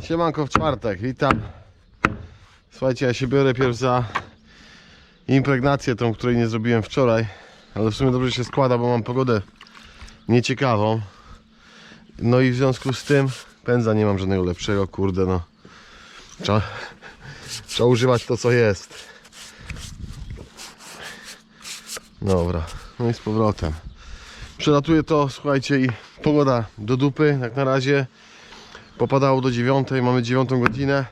Siemanko w czwartek, witam. Słuchajcie, ja się biorę pierw za impregnację tą, której nie zrobiłem wczoraj. Ale w sumie dobrze się składa, bo mam pogodę nieciekawą. No i w związku z tym pędza nie mam żadnego lepszego, kurde no. Trzeba, trzeba używać to co jest. Dobra, no i z powrotem. Przelatuję to, słuchajcie, i pogoda do dupy, jak na razie. Popadało do 9, mamy 9 godzinę.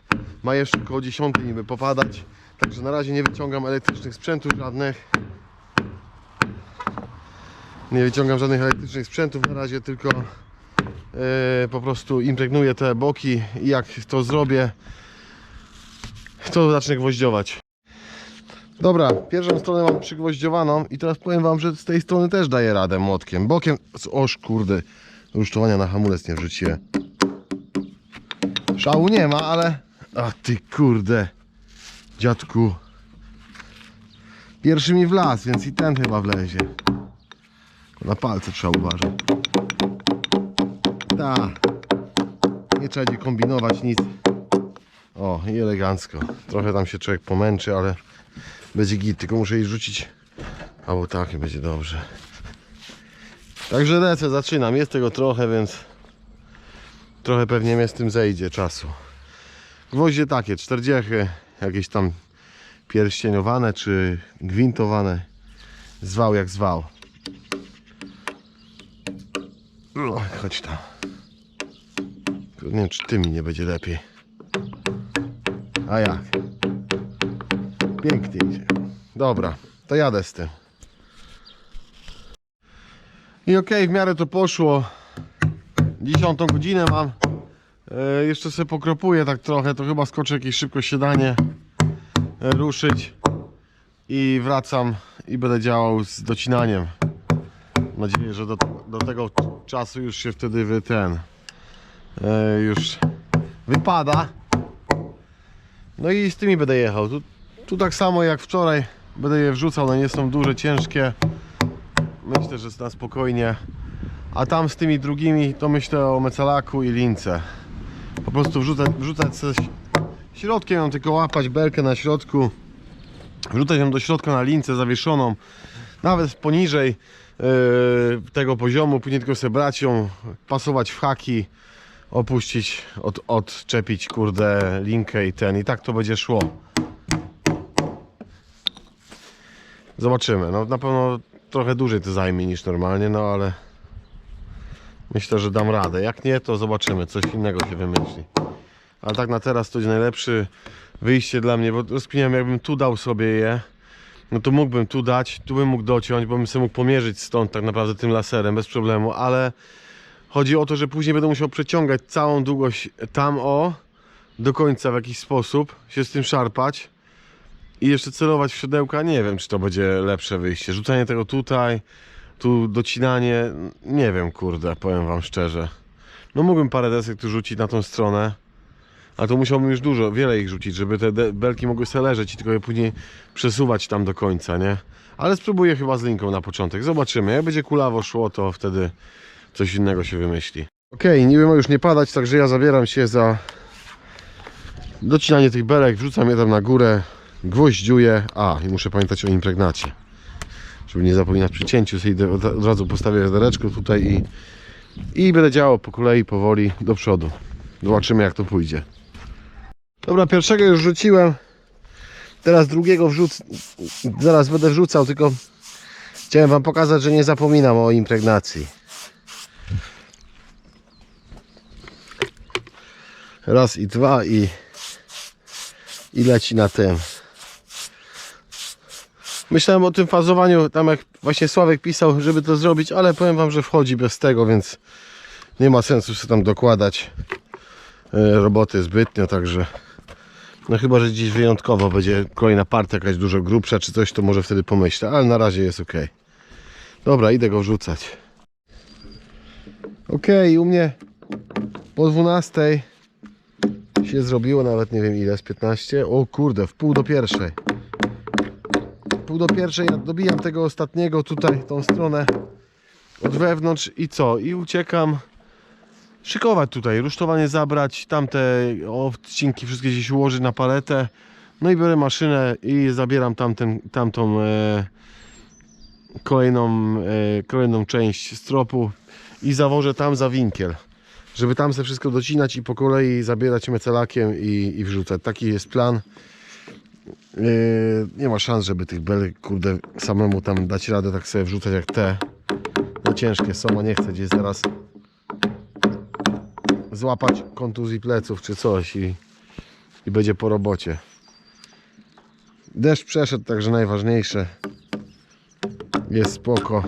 Ma jeszcze około 10 niby popadać. Także na razie nie wyciągam elektrycznych sprzętów żadnych. Nie wyciągam żadnych elektrycznych sprzętów na razie, tylko e, po prostu impregnuję te boki i jak to zrobię, to zacznę gwoździować. Dobra, pierwszą stronę mam przygwoździowaną i teraz powiem wam, że z tej strony też daję radę młotkiem. Bokiem, oż kurde, rusztowania na hamulec nie wrzuciłem. Szału nie ma, ale... A ty kurde, dziadku. Pierwszy mi wlazł, więc i ten chyba wlezie. Na palce trzeba uważać. Ta. Nie trzeba będzie kombinować nic. O, i elegancko. Trochę tam się człowiek pomęczy, ale będzie git. Tylko muszę jej rzucić. Albo tak, będzie dobrze. Także lecę, zaczynam. Jest tego trochę, więc trochę pewnie mnie z tym zejdzie czasu. Gwoździe takie, 40, jakieś tam pierścieniowane czy gwintowane. Zwał jak zwał. No, chodź tam. Nie wiem, czy ty mi nie będzie lepiej. A jak? Pięknie idzie. Dobra, to jadę z tym. I okej, w miarę to poszło. Dziesiątą godzinę mam. E, jeszcze sobie pokropuję tak trochę, to chyba skoczę jakieś szybko siadanie e, ruszyć i wracam i będę działał z docinaniem. Mam nadzieję, że do, do tego czasu już się wtedy wy ten e, już wypada. No i z tymi będę jechał. Tu, tu tak samo jak wczoraj będę je wrzucał, one nie są duże, ciężkie. Myślę, że na spokojnie. A tam z tymi drugimi to myślę o mecalaku i lince. Po prostu wrzucać, wrzucać coś środkiem, ją tylko łapać belkę na środku. Wrzucać ją do środka na lince zawieszoną. Nawet poniżej yy, tego poziomu, później tylko sobie brać ją, pasować w haki, opuścić, od, odczepić kurde linkę i ten. I tak to będzie szło. Zobaczymy. No na pewno trochę dłużej to zajmie niż normalnie, no ale myślę, że dam radę. Jak nie, to zobaczymy, coś innego się wymyśli. Ale tak na teraz to jest najlepsze wyjście dla mnie, bo rozkminiam jakbym tu dał sobie je, no to mógłbym tu dać, tu bym mógł dociąć, bo bym sobie mógł pomierzyć stąd tak naprawdę tym laserem bez problemu, ale chodzi o to, że później będę musiał przeciągać całą długość tam o do końca w jakiś sposób, się z tym szarpać i jeszcze celować w siodełka, nie wiem czy to będzie lepsze wyjście. Rzucanie tego tutaj, tu docinanie, nie wiem kurde, powiem wam szczerze. No mógłbym parę desek tu rzucić na tą stronę, a to musiałbym już dużo, wiele ich rzucić, żeby te belki mogły sobie leżeć i tylko je później przesuwać tam do końca, nie? Ale spróbuję chyba z linką na początek, zobaczymy. Jak będzie kulawo szło, to wtedy coś innego się wymyśli. Okej, niby ma już nie padać, także ja zabieram się za docinanie tych belek, wrzucam je tam na górę, gwoździuję, a i muszę pamiętać o impregnacie żeby nie zapominać przy cięciu, sobie od, razu postawię wiadereczko tutaj i, i będę działał po kolei, powoli do przodu. Zobaczymy jak to pójdzie. Dobra, pierwszego już rzuciłem. Teraz drugiego wrzuc... Zaraz będę wrzucał, tylko chciałem wam pokazać, że nie zapominam o impregnacji. Raz i dwa i i leci na tym. Myślałem o tym fazowaniu, tam jak właśnie Sławek pisał, żeby to zrobić, ale powiem wam, że wchodzi bez tego, więc nie ma sensu sobie tam dokładać e, roboty zbytnio, także no chyba, że gdzieś wyjątkowo będzie kolejna partia jakaś dużo grubsza czy coś, to może wtedy pomyślę, ale na razie jest ok. Dobra, idę go wrzucać. Ok, u mnie po 12 się zrobiło, nawet nie wiem ile, z 15. O kurde, w pół do pierwszej pół do pierwszej ja dobijam tego ostatniego tutaj, tą stronę od wewnątrz i co? I uciekam szykować tutaj, rusztowanie zabrać, tamte odcinki wszystkie gdzieś ułożyć na paletę. No i biorę maszynę i zabieram tamten, tamtą e, kolejną, e, kolejną część stropu i zawożę tam za winkiel. Żeby tam sobie wszystko docinać i po kolei zabierać mecelakiem i, i wrzucać. Taki jest plan. Yy, nie ma szans, żeby tych bel, kurde, samemu tam dać radę tak sobie wrzucać jak te. No ciężkie są, a nie chcę gdzieś zaraz złapać kontuzji pleców czy coś i, i będzie po robocie. Deszcz przeszedł, także najważniejsze. Jest spoko.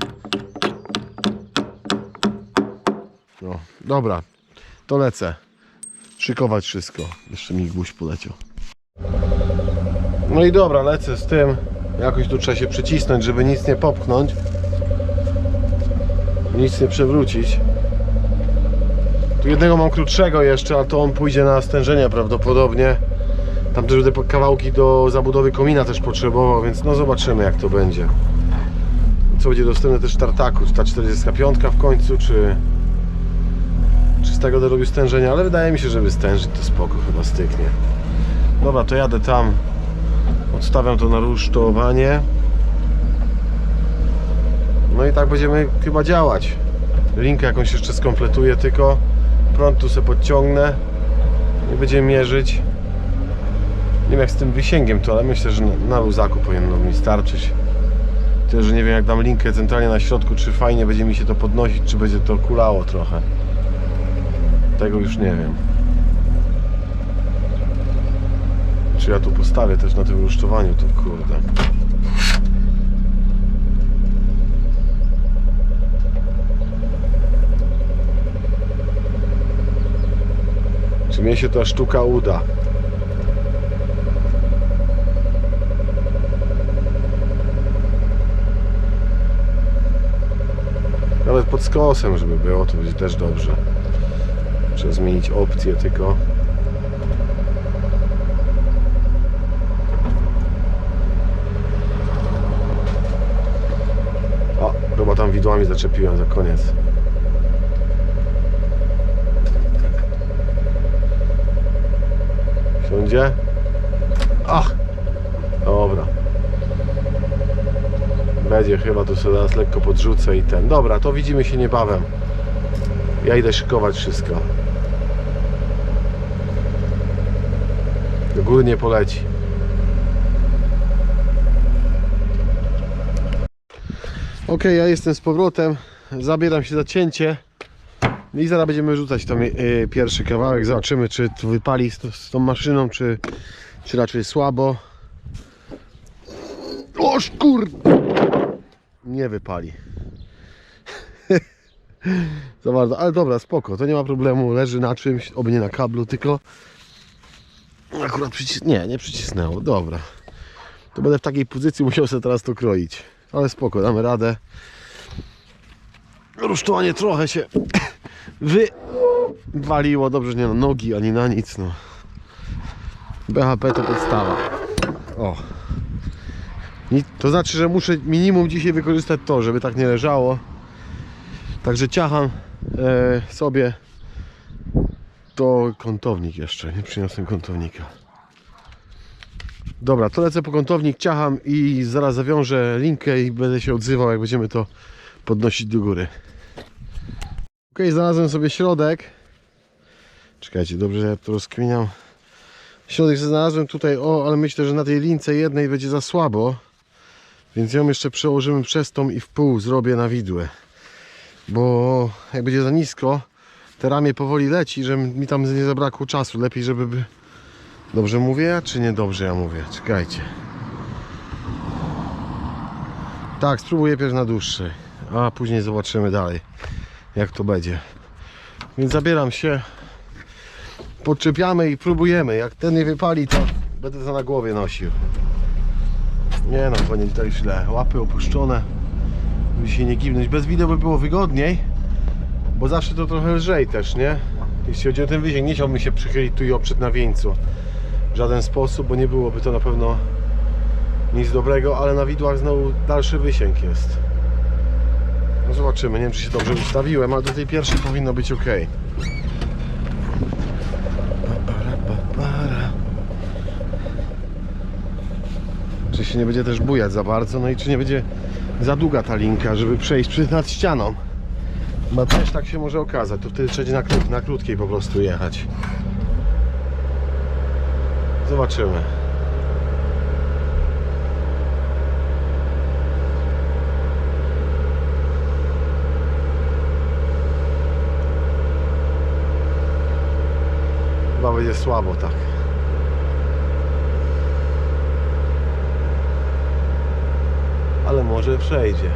No, dobra, to lecę. Szykować wszystko. Jeszcze mi gwóźdź poleciał. No i dobra, lecę z tym. Jakoś tu trzeba się przycisnąć, żeby nic nie popchnąć. Nic nie przewrócić. Tu jednego mam krótszego jeszcze, a to on pójdzie na stężenie prawdopodobnie. Tam też będę kawałki do zabudowy komina też potrzebował, więc no zobaczymy jak to będzie. Co będzie dostępne też w tartaku, czy ta 45 w końcu, czy, czy z tego będę robił stężenia, ale wydaje mi się, żeby stężyć to spoko, chyba styknie. Dobra, to jadę tam. Odstawiam to na rusztowanie. No i tak będziemy chyba działać. Linkę jakąś jeszcze skompletuję tylko. Prąd tu sobie podciągnę. Nie będziemy mierzyć. Nie wiem jak z tym wysięgiem to, ale myślę, że na luzaku powinno mi starczyć. Tyle, że nie wiem jak dam linkę centralnie na środku, czy fajnie będzie mi się to podnosić, czy będzie to kulało trochę. Tego już nie wiem. Czy ja tu postawię też na tym rusztowaniu, to kurde. Czy mnie się ta sztuka uda? Nawet pod skosem, żeby było, to będzie też dobrze. Trzeba zmienić opcję tylko. O, chyba tam widłami zaczepiłem za koniec. Siądzie? Ach! Dobra. Będzie chyba tu sobie teraz lekko podrzucę i ten. Dobra, to widzimy się niebawem. Ja idę szykować wszystko. Do góry nie poleci. Ok, ja jestem z powrotem. Zabieram się za cięcie. I zaraz będziemy rzucać tam yy, pierwszy kawałek. Zobaczymy, czy to wypali z, z tą maszyną, czy, czy raczej słabo. Oż kur... Nie wypali. Za bardzo, ale dobra, spoko, to nie ma problemu. Leży na czymś, oby nie na kablu, tylko akurat przycis... Nie, nie przycisnęło, dobra. To będę w takiej pozycji musiał sobie teraz to kroić. Ale spoko, damy radę. Rusztowanie trochę się wywaliło. Dobrze, że nie na nogi ani na nic. No. BHP to podstawa. O. To znaczy, że muszę minimum dzisiaj wykorzystać to, żeby tak nie leżało. Także ciacham e, sobie to kątownik jeszcze. Nie przyniosłem kątownika. Dobra, to lecę po kątownik, ciacham i zaraz zawiążę linkę i będę się odzywał, jak będziemy to podnosić do góry. Ok, znalazłem sobie środek. Czekajcie, dobrze, że ja to rozkminiam. Środek znalazłem tutaj, o, ale myślę, że na tej lince jednej będzie za słabo. Więc ją jeszcze przełożymy przez tą i w pół zrobię na widłę. Bo jak będzie za nisko, te ramię powoli leci, że mi tam nie zabrakło czasu. Lepiej, żeby... Dobrze mówię, czy nie dobrze ja mówię? Czekajcie. Tak, spróbuję pierw na dłuższej, a później zobaczymy dalej, jak to będzie. Więc zabieram się, podczepiamy i próbujemy. Jak ten nie wypali, to będę to na głowie nosił. Nie no, to nie tak źle. Łapy opuszczone, by się nie giwnąć. Bez wideo by było wygodniej, bo zawsze to trochę lżej też, nie? Jeśli chodzi o ten wysięg, nie chciałbym się przychylić tu i oprzeć na wieńcu żaden sposób, bo nie byłoby to na pewno nic dobrego, ale na widłach znowu dalszy wysięg jest. No zobaczymy, nie wiem czy się dobrze ustawiłem, ale do tej pierwszej powinno być ok. Czy się nie będzie też bujać za bardzo, no i czy nie będzie za długa ta linka, żeby przejść nad ścianą. Bo też tak się może okazać, to wtedy trzeba na, krót, na krótkiej po prostu jechać. Zobaczymy. Chyba będzie słabo tak. Ale może przejdzie.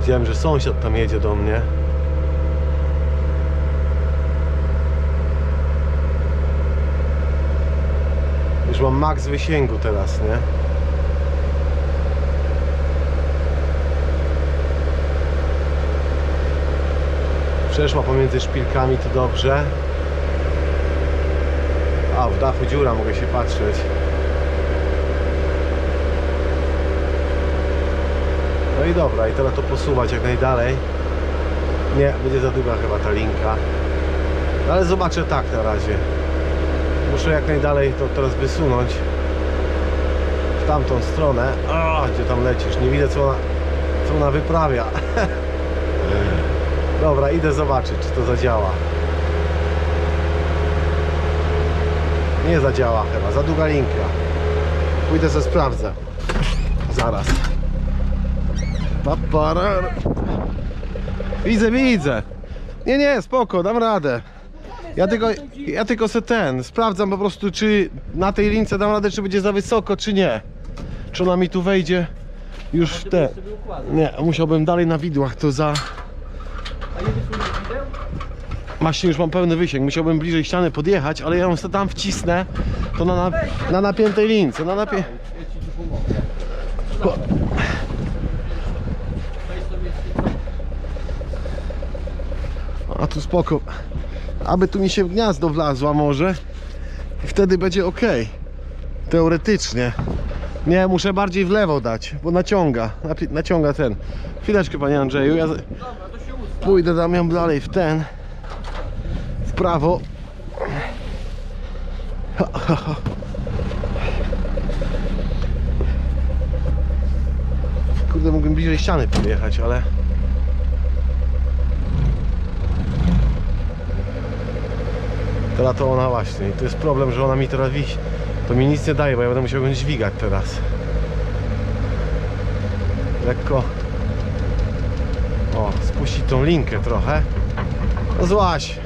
Widziałem, że sąsiad tam jedzie do mnie. Już mam maks wysięgu teraz, nie? Przeszła pomiędzy szpilkami, to dobrze. A, w dachu dziura, mogę się patrzeć. No i dobra, i teraz to posuwać jak najdalej. Nie, będzie za długa chyba ta linka. Ale zobaczę tak na razie. Muszę jak najdalej to teraz wysunąć w tamtą stronę. O, gdzie tam lecisz? Nie widzę co ona, co ona wyprawia. Dobra, idę zobaczyć, czy to zadziała. Nie zadziała chyba, za długa linka. Pójdę ze sprawdzę. Zaraz. Widzę, widzę. Nie, nie, spoko, dam radę. Ja tylko, ja tylko se ten, sprawdzam po prostu, czy na tej lince dam radę, czy będzie za wysoko, czy nie. Czy ona mi tu wejdzie już w te. Nie, musiałbym dalej na widłach to za... Właśnie już mam pełny wysięg, musiałbym bliżej ściany podjechać, ale ja ją sobie tam wcisnę, to na, na, na napiętej lince, na napie... Po- A tu spoko. Aby tu mi się gniazdo wlazła może. I wtedy będzie ok. Teoretycznie. Nie, muszę bardziej w lewo dać, bo naciąga. Naciąga ten. Chwileczkę panie Andrzeju. Ja pójdę dam ją dalej w ten. W prawo. Kurde, mógłbym bliżej ściany podjechać, ale... Teraz to ona właśnie. I to jest problem, że ona mi teraz wisi. To mi nic nie daje, bo ja będę musiał ją dźwigać teraz. Lekko. O, spuścić tą linkę trochę. No złaś.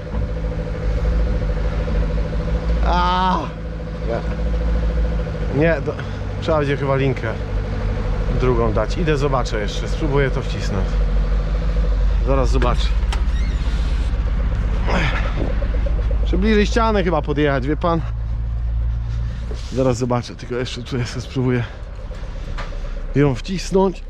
A! Nie. Nie, do... trzeba będzie chyba linkę drugą dać. Idę zobaczę jeszcze, spróbuję to wcisnąć. Zaraz zobaczę. Czy bliżej ściany chyba podjechać, wie pan? Zaraz zobaczę, tylko jeszcze tu jeszcze spróbuję ją wcisnąć.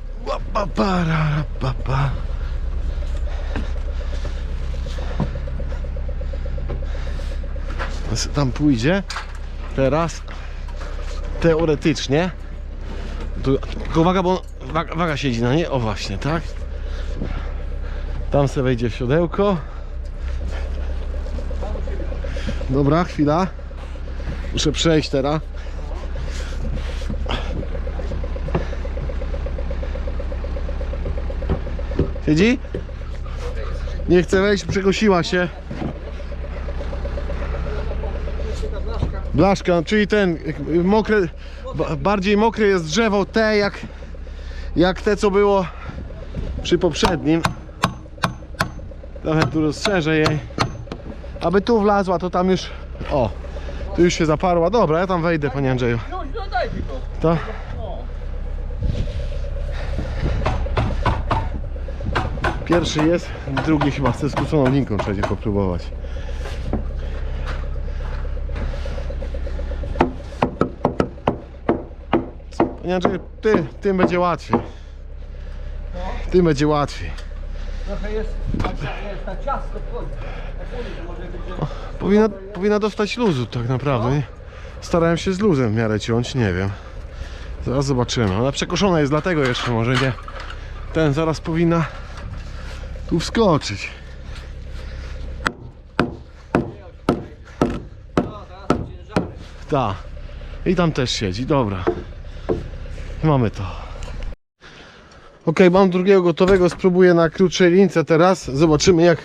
Tam pójdzie. Teraz teoretycznie. Tu, tylko uwaga, bo waga, waga siedzi na nie. O właśnie, tak? Tam se wejdzie w siodełko. Dobra, chwila. Muszę przejść teraz. Siedzi? Nie chce wejść, przekosiła się. Blaszka, czyli ten y, mokre, ba- bardziej mokre jest drzewo te jak, jak te co było przy poprzednim. Trochę tu rozszerzę jej. Aby tu wlazła, to tam już. O, tu już się zaparła. Dobra, ja tam wejdę, panie Andrzeju. No, no. To. No. Pierwszy jest, drugi chyba ze skróconą linką trzeba będzie popróbować. Panie Andrzeju, ty, tym będzie łatwiej. Tym będzie łatwiej. Trochę jest, jest na ciasto wchodzi. Powinna, powinna dostać luzu tak naprawdę. Starałem się z luzem w miarę ciąć, nie wiem. Zaraz zobaczymy. Ona przekoszona jest dlatego jeszcze może nie. Ten zaraz powinna tu wskoczyć. Ta. I tam też siedzi, dobra. Mamy to. Ok, mam drugiego gotowego, spróbuję na krótszej lince teraz. Zobaczymy jak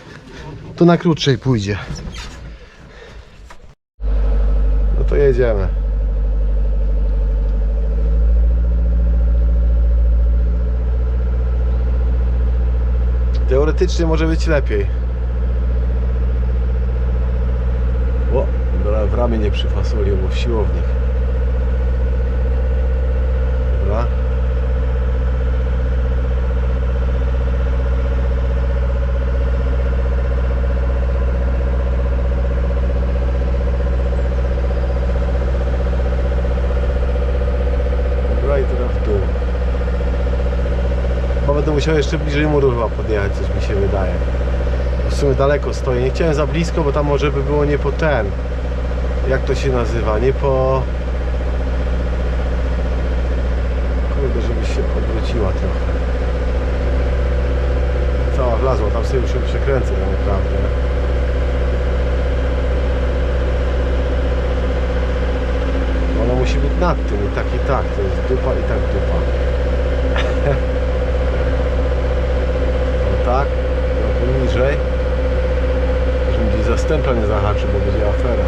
to na krótszej pójdzie. No to jedziemy. Teoretycznie może być lepiej. O, w ramię nie przyfasolił, bo w siłowni. Dobra. Dobra i teraz w dół. Bo będę musiał jeszcze bliżej muru chyba podjechać, coś mi się wydaje. W sumie daleko stoję. Nie chciałem za blisko, bo tam może by było nie po ten. Jak to się nazywa? Nie po... Kurde, żebyś się odwróciła trochę. Cała wlazła, tam sobie już ją przekręcę tak naprawdę. Ona musi być nad tym i tak i tak. To jest dupa i tak dupa. Tak, trochę niżej. Gdzieś zastępia nie zahaczy, bo będzie afera.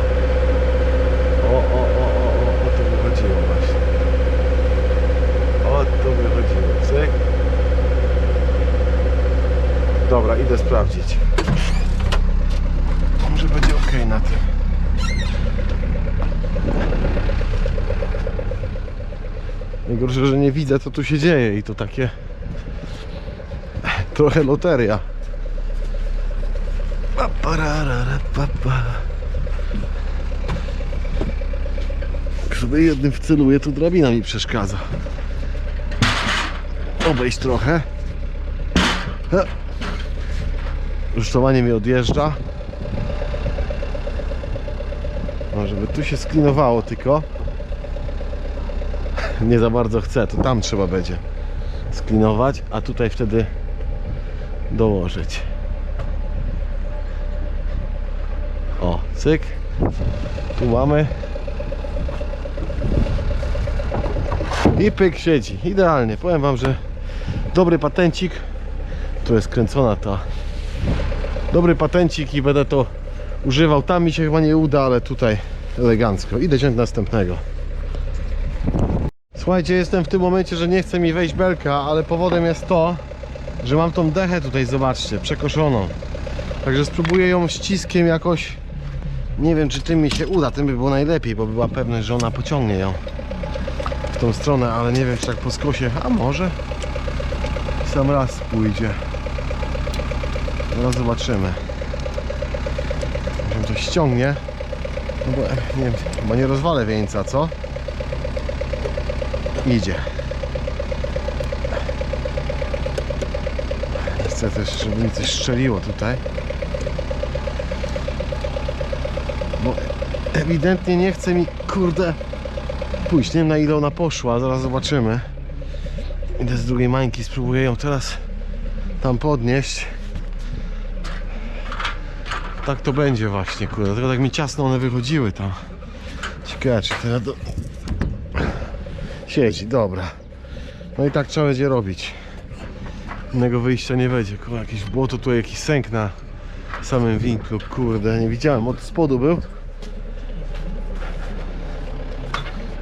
O, o, o, o, o, o to wychodziło właśnie. O to wychodziło. Cyk. Dobra, idę sprawdzić. Może będzie ok na tym. Najgorsze, że nie widzę co tu się dzieje i to takie trochę loteria. Sobie jednym wceluję, to drabina mi przeszkadza. Obejść trochę. Rusztowanie mi odjeżdża. No, żeby tu się sklinowało tylko. Nie za bardzo chcę, to tam trzeba będzie sklinować, a tutaj wtedy dołożyć. O, cyk. Tu mamy. I pyk siedzi. Idealnie. Powiem Wam, że dobry patencik. Tu jest kręcona ta. Dobry patencik i będę to używał. Tam mi się chyba nie uda, ale tutaj elegancko. Idę wziąć następnego. Słuchajcie, jestem w tym momencie, że nie chce mi wejść belka, ale powodem jest to, że mam tą dechę tutaj, zobaczcie, przekoszoną. Także spróbuję ją ściskiem jakoś. Nie wiem, czy tym mi się uda. Tym by było najlepiej, bo była pewność, że ona pociągnie ją w tą stronę, ale nie wiem, czy tak po skosie. A może sam raz pójdzie. Zaraz zobaczymy. Może to ściągnie. No bo nie wiem, chyba nie rozwalę wieńca, co? Idzie. Też, żeby mi coś strzeliło tutaj. Bo ewidentnie nie chce mi, kurde, pójść. Nie wiem na ile ona poszła, zaraz zobaczymy. Idę z drugiej mańki, spróbuję ją teraz tam podnieść. Tak to będzie właśnie, kurde. Tylko tak mi ciasno one wychodziły tam. Ciekawe, czy teraz do... Siedzi, dobra. No i tak trzeba będzie robić. Innego wyjścia nie będzie. Kurwa, jakieś błoto, tu jakiś sęk na samym winklu. Kurde, nie widziałem. Od spodu był.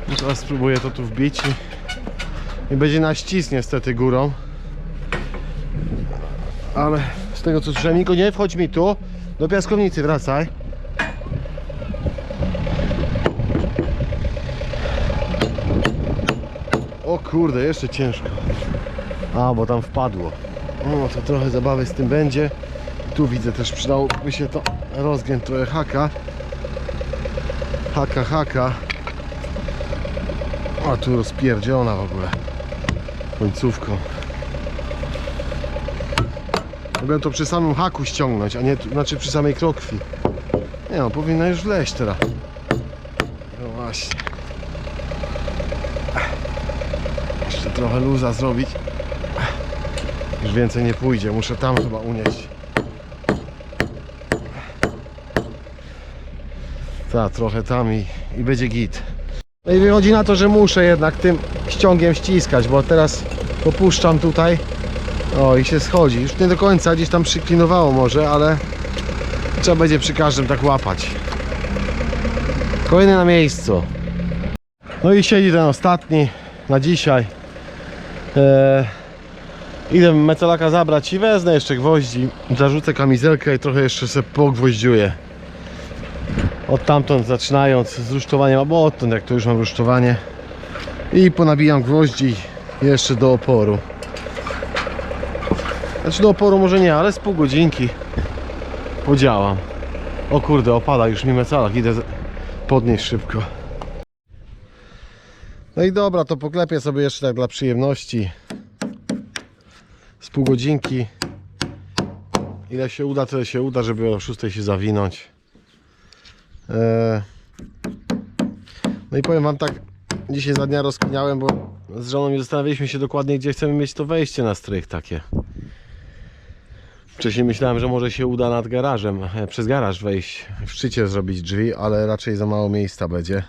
No teraz spróbuję to tu wbić i, i będzie na ścisk niestety górą. Ale z tego co słyszałem, Niko, nie wchodź mi tu. Do piaskownicy wracaj. O kurde, jeszcze ciężko. A, bo tam wpadło. O, to trochę zabawy z tym będzie. Tu widzę też przydałoby się to rozgiąć trochę haka. Haka, haka. A tu rozpierdziona w ogóle. Końcówką. Mogłem to przy samym haku ściągnąć, a nie znaczy przy samej krokwi. Nie no, powinna już wleźć teraz. No właśnie. Jeszcze trochę luza zrobić. Już więcej nie pójdzie, muszę tam chyba unieść. Tak, trochę tam i, i będzie git. No i wychodzi na to, że muszę jednak tym ściągiem ściskać, bo teraz popuszczam tutaj. O i się schodzi. Już nie do końca gdzieś tam przyklinowało może, ale trzeba będzie przy każdym tak łapać. Kolejny na miejscu. No i siedzi ten ostatni na dzisiaj. Eee, idę mecelaka zabrać i wezmę jeszcze gwoździ. Zarzucę kamizelkę i trochę jeszcze sobie pogwoździuję. Od tamtąd zaczynając z rusztowaniem, albo odtąd jak to już mam rusztowanie. I ponabijam gwoździ jeszcze do oporu. Znaczy do oporu może nie, ale z pół godzinki podziałam. O kurde, opada już mi mecalak, idę podnieść szybko. No i dobra, to poklepię sobie jeszcze tak dla przyjemności. Z pół godzinki. Ile się uda, tyle się uda, żeby o 6 się zawinąć. Eee, No i powiem wam tak, dzisiaj za dnia rozkminiałem, bo z żoną nie zastanawialiśmy się dokładnie, gdzie chcemy mieć to wejście na strych takie. Wcześniej myślałem, że może się uda nad garażem, e, przez garaż wejść, w szczycie zrobić drzwi, ale raczej za mało miejsca będzie.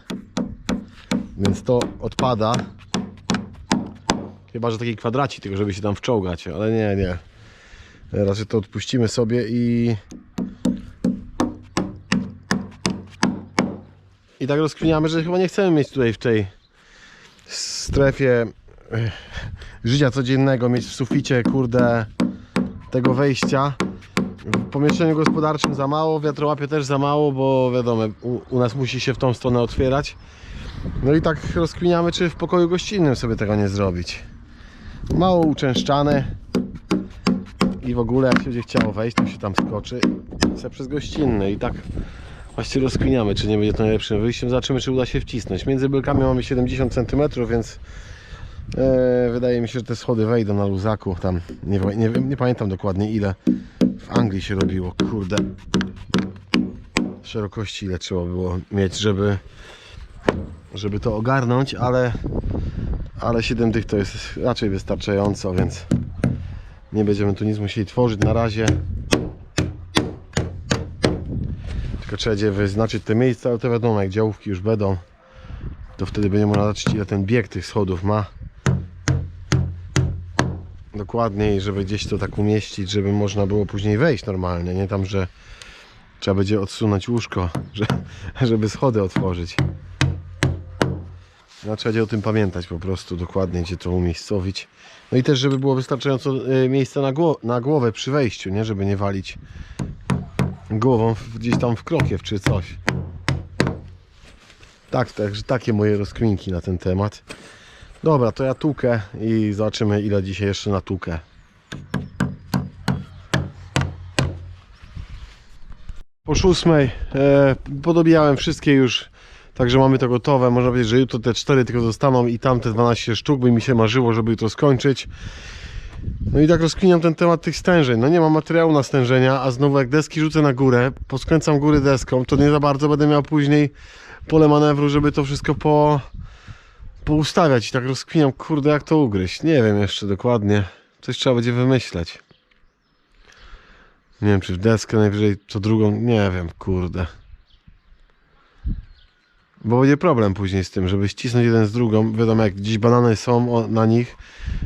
Więc to odpada. Chyba, że taki kwadracik, tylko żeby się tam wczołgać, ale nie, nie. Raczej to odpuścimy sobie i I tak rozkminiamy, że chyba nie chcemy mieć tutaj w tej strefie życia codziennego, mieć w suficie, kurde, tego wejścia. W pomieszczeniu gospodarczym za mało, wiatrołapie też za mało, bo wiadomo, u, u nas musi się w tą stronę otwierać. No i tak rozkminiamy, czy w pokoju gościnnym sobie tego nie zrobić. Mało uczęszczane i w ogóle jak się będzie chciało wejść, to się tam skoczy se przez gościnny i tak Właściwie rozkminiamy, czy nie będzie to najlepszym wyjściem. Zobaczymy, czy uda się wcisnąć. Między belkami mamy 70 cm, więc e, wydaje mi się, że te schody wejdą na luzaku. Tam nie, nie, nie pamiętam dokładnie ile w Anglii się robiło. Kurde. Szerokości ile trzeba było mieć, żeby żeby to ogarnąć, ale ale 7 tych to jest raczej wystarczająco, więc nie będziemy tu nic musieli tworzyć na razie. Tylko trzeba będzie wyznaczyć te miejsca, ale to wiadomo, jak działówki już będą, to wtedy będzie można zobaczyć ile ten bieg tych schodów ma. Dokładnie i żeby gdzieś to tak umieścić, żeby można było później wejść normalnie, nie tam, że trzeba będzie odsunąć łóżko, że, żeby schody otworzyć. No, trzeba o tym pamiętać po prostu dokładnie, gdzie to umiejscowić. No i też, żeby było wystarczająco y, miejsca na, na głowę przy wejściu, nie? Żeby nie walić głową gdzieś tam w krokiew czy coś. Tak, także takie moje rozkminki na ten temat. Dobra, to ja tukę i zobaczymy ile dzisiaj jeszcze na tukę. Po szóstmej e, podobiałem wszystkie już, także mamy to gotowe. Można powiedzieć, że jutro te cztery tylko zostaną i tamte 12 sztuk, by mi się marzyło, żeby jutro skończyć. No i tak rozkminiam ten temat tych stężeń. No nie mam materiału na stężenia, a znowu jak deski rzucę na górę, poskręcam góry deską, to nie za bardzo będę miał później pole manewru, żeby to wszystko po, poustawiać. I tak rozkminiam, kurde, jak to ugryźć. Nie wiem jeszcze dokładnie. Coś trzeba będzie wymyśleć. Nie wiem, czy w deskę najwyżej co drugą, nie wiem, kurde. Bo będzie problem później z tym, żeby ścisnąć jeden z drugą. Wiadomo, jak gdzieś banany są na nich,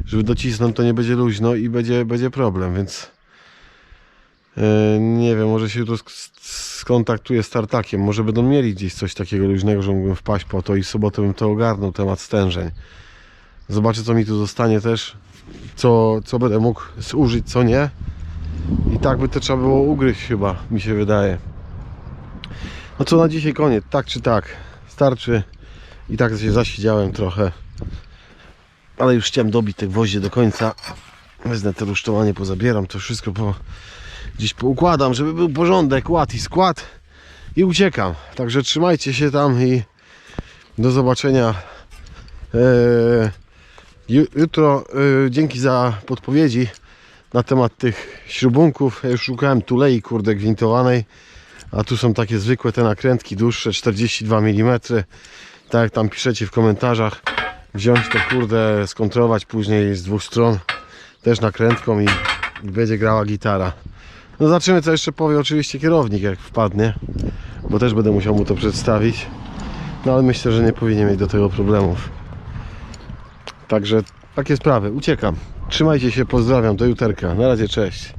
żeby docisnąć, to nie będzie luźno i będzie, będzie problem, więc e, nie wiem, może się jutro sk- skontaktuję z tartakiem. Może będą mieli gdzieś coś takiego luźnego, że mógłbym wpaść po to i w sobotę bym to ogarnął, temat stężeń. Zobaczę, co mi tu zostanie też, co, co będę mógł zużyć, co nie. I tak by to trzeba było ugryźć chyba, mi się wydaje. No co na dzisiaj koniec, tak czy tak, starczy. I tak się zasiedziałem trochę. Ale już chciałem dobić te gwoździe do końca. Wezmę te rusztowanie, pozabieram to wszystko, po, gdzieś poukładam, żeby był porządek, ład i skład. I uciekam. Także trzymajcie się tam i do zobaczenia. Ju- jutro e, dzięki za podpowiedzi na temat tych śrubunków. Ja już szukałem tulei, kurde, gwintowanej. A tu są takie zwykłe te nakrętki dłuższe, 42 mm. Tak jak tam piszecie w komentarzach. Wziąć to kurde, skontrolować później z dwóch stron. Też nakrętką i i będzie grała gitara. No zobaczymy co jeszcze powie oczywiście kierownik jak wpadnie. Bo też będę musiał mu to przedstawić. No ale myślę, że nie powinien mieć do tego problemów. Także takie sprawy. Uciekam. Trzymajcie się, pozdrawiam. Do juterka. Na razie, cześć.